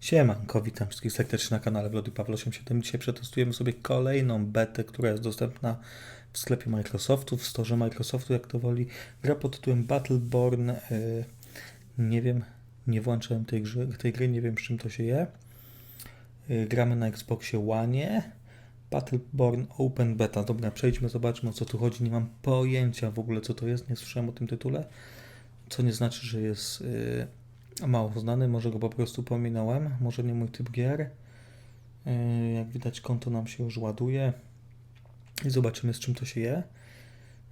Siemanko, witam wszystkich serdecznie na kanale Wlody Paweł 87. Dzisiaj przetestujemy sobie kolejną betę, która jest dostępna w sklepie Microsoftu, w storze Microsoftu, jak to woli. Gra pod tytułem Battleborn. Yy, nie wiem, nie włączyłem tej, gry, tej gry, nie wiem czym to się je. Yy, gramy na Xboxie One. Battleborn Open Beta. Dobra, przejdźmy, zobaczmy o co tu chodzi. Nie mam pojęcia w ogóle co to jest, nie słyszałem o tym tytule. Co nie znaczy, że jest yy, mało znany, może go po prostu pominąłem, może nie mój typ gier. Yy, jak widać, konto nam się już ładuje i zobaczymy z czym to się je.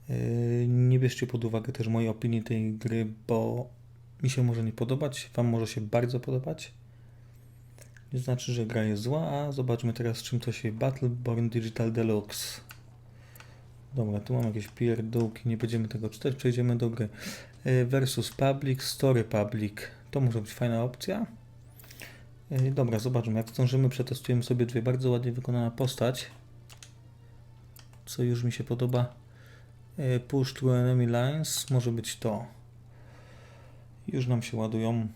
Yy, nie bierzcie pod uwagę też mojej opinii tej gry, bo mi się może nie podobać, Wam może się bardzo podobać. Nie znaczy, że gra jest zła, a zobaczmy teraz z czym to się. Battleborn Digital Deluxe. Dobra, tu mam jakieś pierdółki, nie będziemy tego czytać, przejdziemy do gry. Y, Versus Public, Story Public. To może być fajna opcja. Y, Dobra, zobaczmy, jak zdążymy, przetestujemy sobie dwie bardzo ładnie wykonana postać. Co już mi się podoba. Y, Push to enemy lines, może być to. Już nam się ładują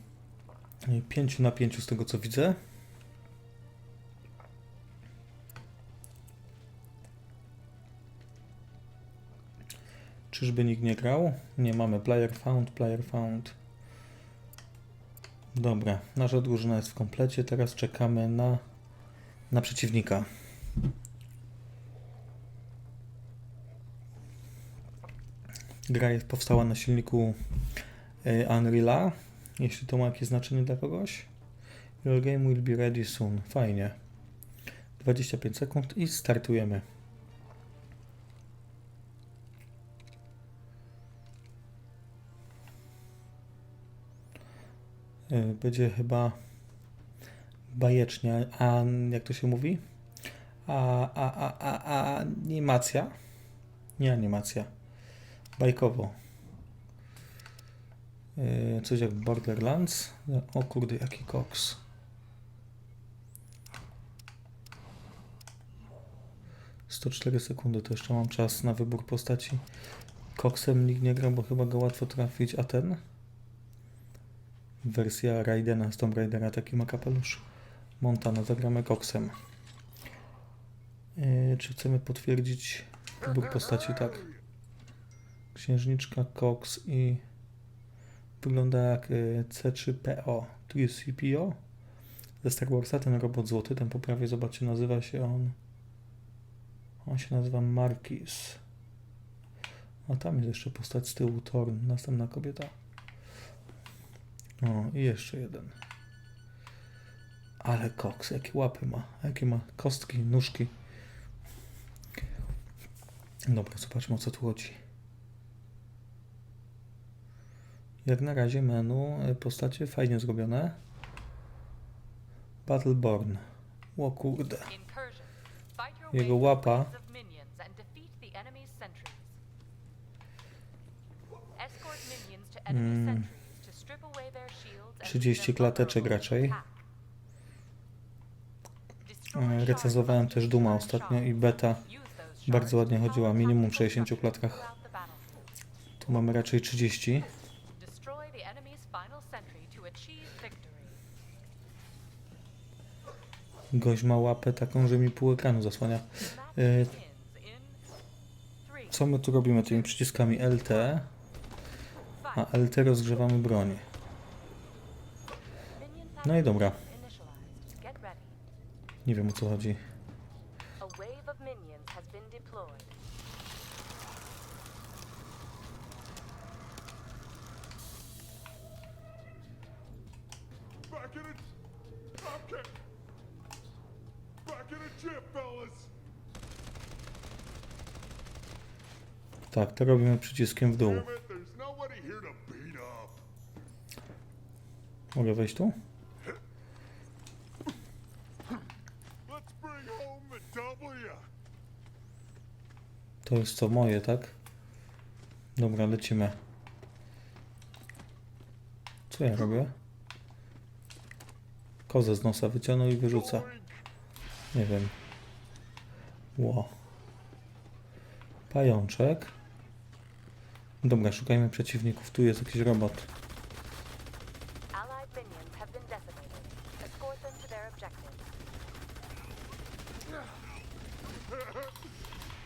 5 na 5 z tego co widzę. Czyżby nikt nie grał? Nie mamy player found, player found. Dobra, nasza drużyna jest w komplecie. Teraz czekamy na, na przeciwnika. Gra powstała na silniku y, Unreal'a. Jeśli to ma jakieś znaczenie dla kogoś. Your game will be ready soon. Fajnie. 25 sekund i startujemy. Będzie chyba bajecznie, a jak to się mówi? A, a, a, a, a animacja? Nie animacja. Bajkowo. Y, Coś jak Borderlands. O kurde, jaki koks. Sto cztery sekundy, to jeszcze mam czas na wybór postaci. Koksem nikt nie gra, bo chyba go łatwo trafić, a ten? Wersja Raidena z Tomb Raidera, taki ma kapelusz. Montana, zagramy koksem. Yy, czy chcemy potwierdzić wybór postaci? Tak. Księżniczka, koks i wygląda jak yy, C3PO, 3CPO ze Star Warsa, ten robot złoty, ten po prawej, zobaczcie, nazywa się on on się nazywa Marquis. A tam jest jeszcze postać z tyłu, Thorn, następna kobieta. O, i jeszcze jeden. Ale koks, jakie łapy ma, jakie ma kostki, nóżki. Dobra, zobaczmy o co tu chodzi. Jak na razie menu, y, postacie fajnie zrobione. Battleborn. O kurde. Jego łapa. through 30 leave them klateczek raczej. E, Recenzowałem też Duma ostatnio i beta bardzo ładnie chodziła, minimum tactical 60 structures klatkach. Tu mamy raczej 30. Destroy the enemy's final sentry to achieve victory. Gość ma łapę taką, że mi pół ekranu zasłania. E, Co my tu robimy tymi przyciskami LT? A LT rozgrzewamy broń. No i dobra. Nie wiem o co chodzi. Tak, to robimy przyciskiem w dół. Mogę wejść tu? To jest co moje, tak? Dobra, lecimy. Co ja robię? Kozę z nosa wyciągnął i wyrzuca. Nie wiem. Ło. Pajączek. Dobra, szukajmy przeciwników. Tu jest jakiś robot.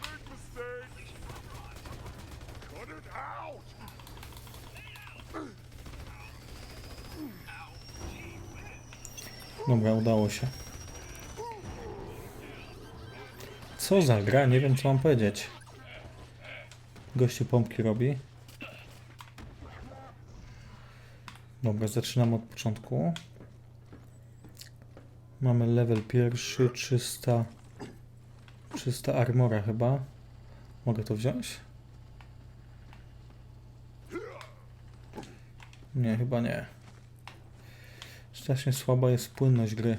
Big mistake. Cut it out. Dobra, udało się. Co za gra? Nie wiem co mam powiedzieć. Gościu pompki robi. Dobra, zaczynamy od początku. Mamy level pierwszy, 300 300 armora chyba. Mogę to wziąć? Nie, chyba nie. Strasznie słaba jest płynność gry.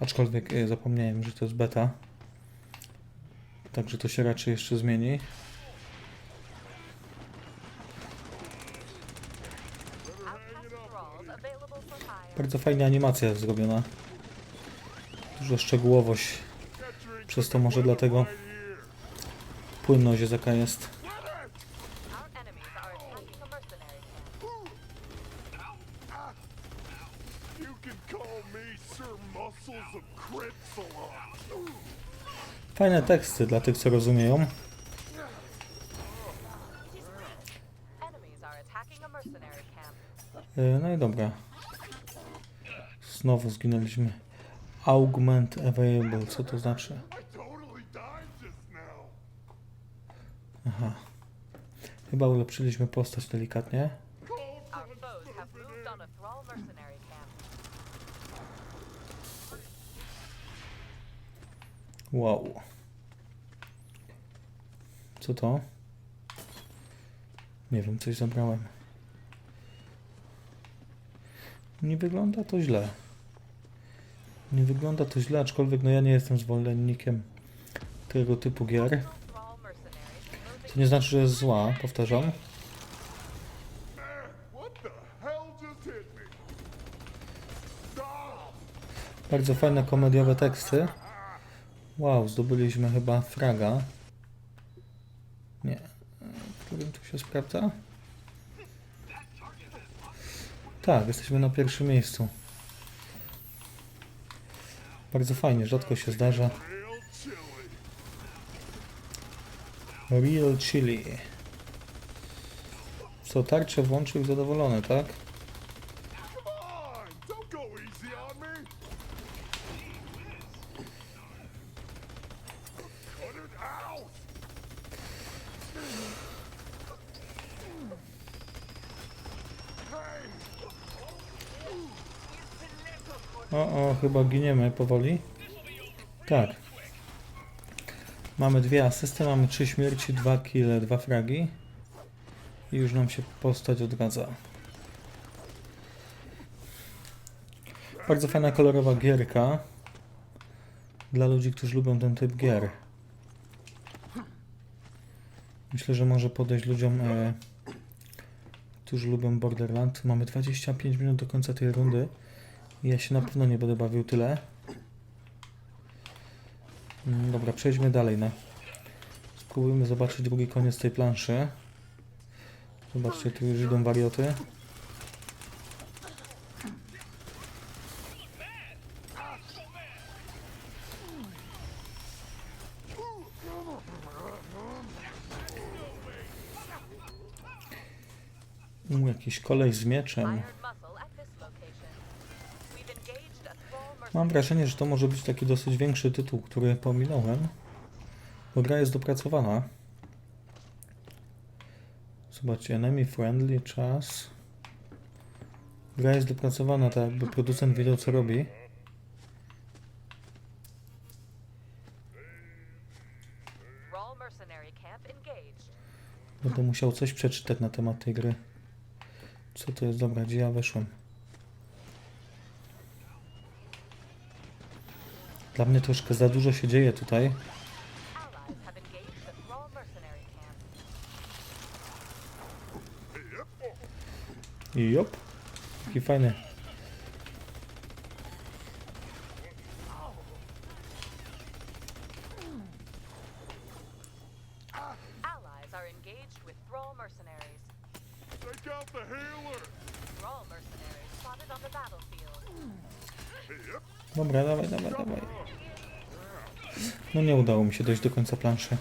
Aczkolwiek e, zapomniałem, że to jest beta. Także to się raczej jeszcze zmieni. Bardzo fajna animacja jest zrobiona. Dużo szczegółowość. Przez to może dlatego płynność jaka jest. Fajne teksty dla tych, co rozumieją. E, No i dobra. Znowu zginęliśmy. Augment available. Co to znaczy? Aha. Chyba ulepszyliśmy postać delikatnie. Wow. Co to? Nie wiem, coś zabrałem. Nie wygląda to źle. Nie wygląda to źle, aczkolwiek no ja nie jestem zwolennikiem tego typu gier. To nie znaczy, że jest zła, powtarzam. Bardzo fajne komediowe teksty. Wow, zdobyliśmy chyba fraga. Nie. Którym tu się sprawdza? Tak, jesteśmy na pierwszym miejscu. Bardzo fajnie, rzadko się zdarza. Real chilly. Real chili. Co, tarczę włączył zadowolony, tak? O, o, chyba giniemy powoli. Tak. Mamy dwie asysty, mamy trzy śmierci, dwa kile, dwa fragi. I już nam się postać odradza. Bardzo fajna, kolorowa gierka. Dla ludzi, którzy lubią ten typ gier. Myślę, że może podejść ludziom, e, którzy lubią Borderland. Mamy 25 minut do końca tej rundy. Ja się na pewno nie będę bawił tyle. Mm, Dobra, przejdźmy dalej. No. Spróbujmy zobaczyć drugi koniec tej planszy. Zobaczcie, tu już idą warioty. U, jakiś koleś z mieczem. Mam wrażenie, że to może być taki dosyć większy tytuł, który pominąłem, bo gra jest dopracowana. Zobaczcie, enemy friendly, czas. Gra jest dopracowana, tak jakby producent wiedział co robi. Będę musiał coś przeczytać na temat tej gry. Co to jest? Dobra, gdzie ja weszłem? Dla mnie troszkę za dużo się dzieje tutaj. I jop. Taki fajny. No nie udało mi się dojść do końca planszy.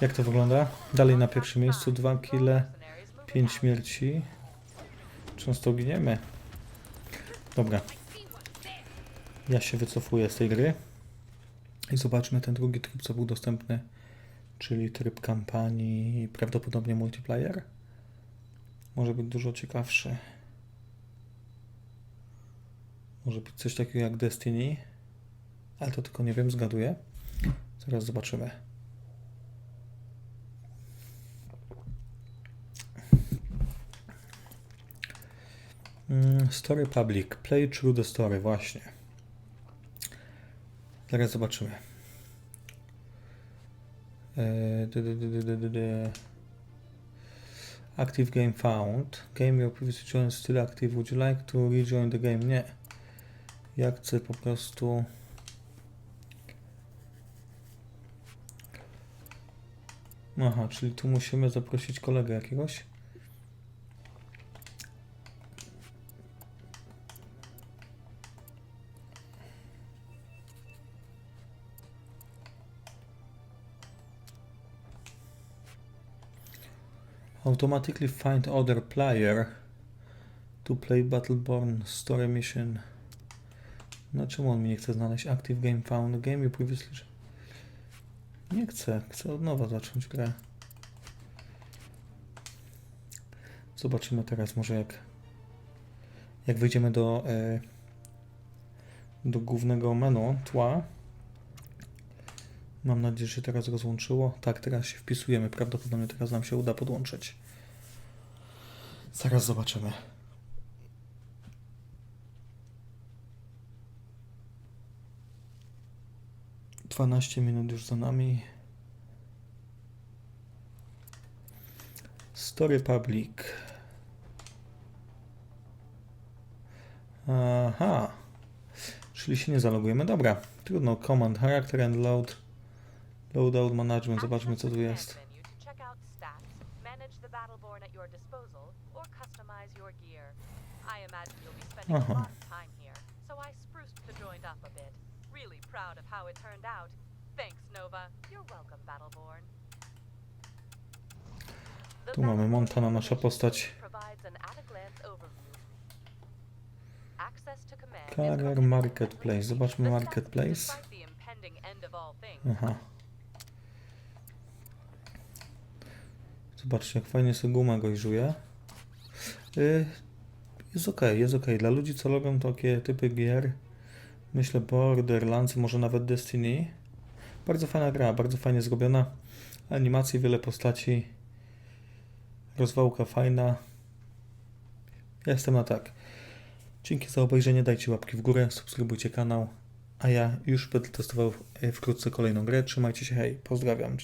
Jak to wygląda? Dalej na pierwszym miejscu, dwa kile, pięć śmierci. Często giniemy. Dobra. Ja się wycofuję z tej gry. I zobaczmy ten drugi tryb, co był dostępny. Czyli tryb kampanii, prawdopodobnie multiplayer. Może być dużo ciekawszy. Może być coś takiego jak Destiny. Ale to tylko nie wiem, zgaduję. Zaraz zobaczymy. Mm, Story Public. Play through the story, właśnie. Zaraz zobaczymy. Dy. Active game found. Game your previously joined still active. Would you like to rejoin the game? Nie. Ja chcę po prostu. Aha, czyli tu musimy zaprosić kolegę jakiegoś. Automatically find other player to play Battleborn Story Mission. No czemu on mi nie chce znaleźć? Active Game Found Game you previously... Nie chcę. Chcę od nowa zacząć grę. Zobaczymy teraz może jak jak wyjdziemy do e, do głównego menu tła. Mam nadzieję, że się teraz rozłączyło. Tak, teraz się wpisujemy. Prawdopodobnie teraz nam się uda podłączyć. Zaraz zobaczymy. Dwanaście minut już za nami. Story Public. Aha. Czyli się nie zalogujemy. Dobra. Trudno. Command Character and Load. Loadout Management. Zobaczmy co tu jest. Menu proud of how it turned out. Thanks, Nova. You're welcome, Battleborn. Tu mamy Montana, nasza postać. granted Marketplace. Zobaczmy Marketplace. Aha. Zobaczcie, jak fajnie sobie guma gojżuje. Y, jest ok, jest ok. Dla ludzi, co lubią takie typy gier, myślę Borderlands, może nawet Destiny. Bardzo fajna gra, bardzo fajnie zrobiona. Animacje, wiele postaci. Rozwałka fajna. Ja jestem na tak. Dzięki za obejrzenie, dajcie łapki w górę, subskrybujcie kanał. A ja już będę testował e, wkrótce kolejną grę. Trzymajcie się, hej, pozdrawiam.